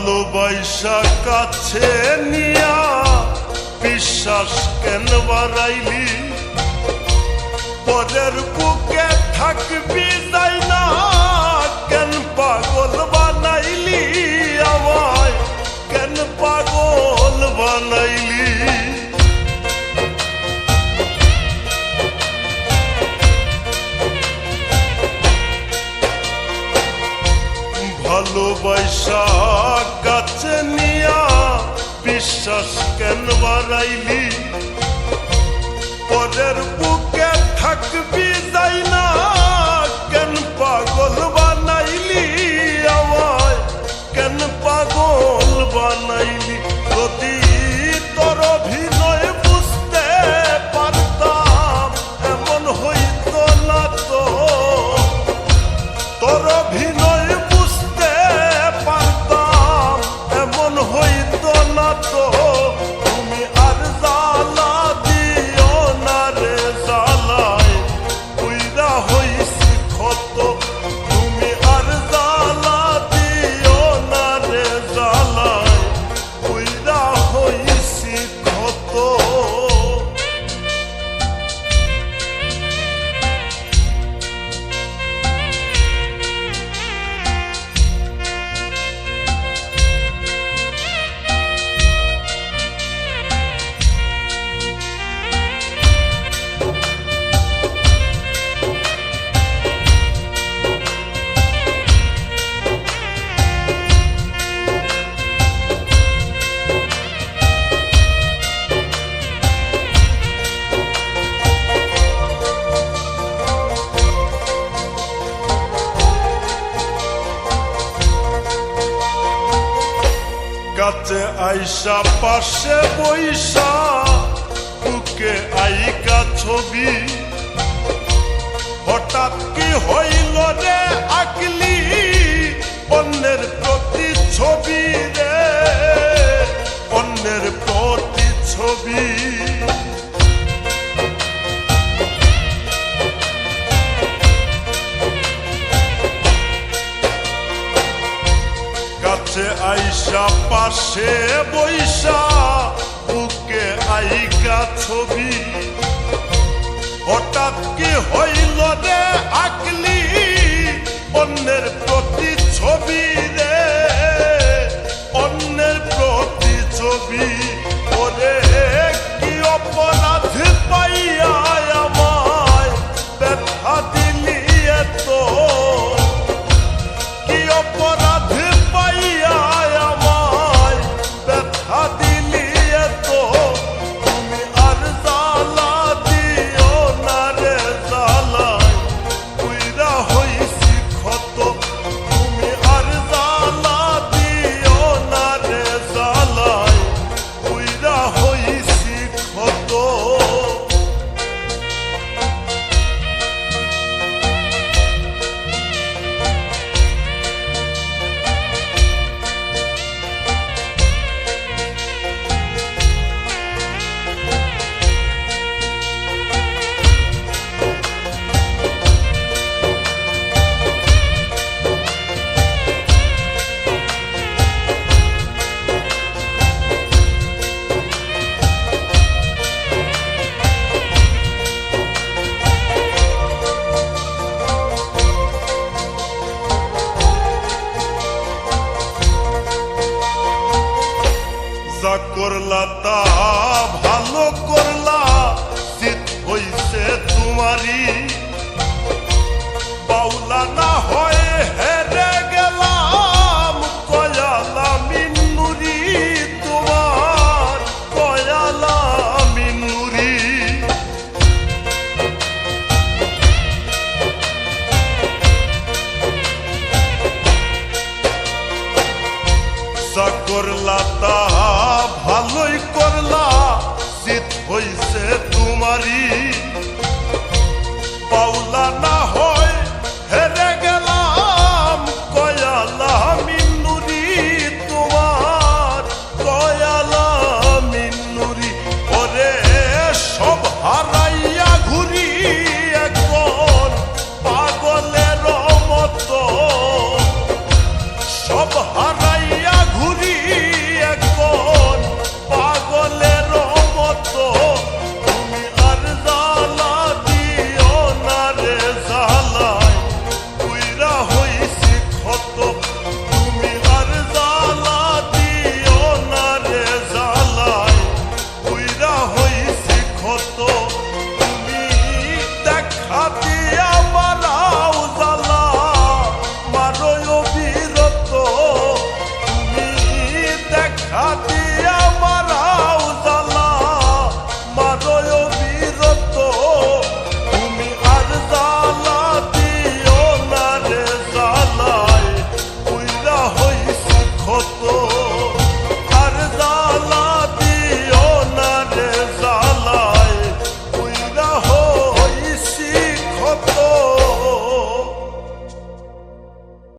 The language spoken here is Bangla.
ভালোবাসা কাছে নিয়া বিশ্বাস কেন বাড়াইলি? পরের বুকে থাকবি তাই না? ভালোবাসা গাছে নিয়া বিশ্বাস কেন বাড়াইলি? পরের বুকে থাকবি তাই না কাছে আইসা পাশে বৈশা বুকে আইকা ছবি। হঠাৎ কি হইল রে আকলি অন্যের প্রতি ছবি রে? পাশে বৈশা বুকে আইকা ছবি। হঠাৎ কি হইল রে আকলি অন্যের Marie. la la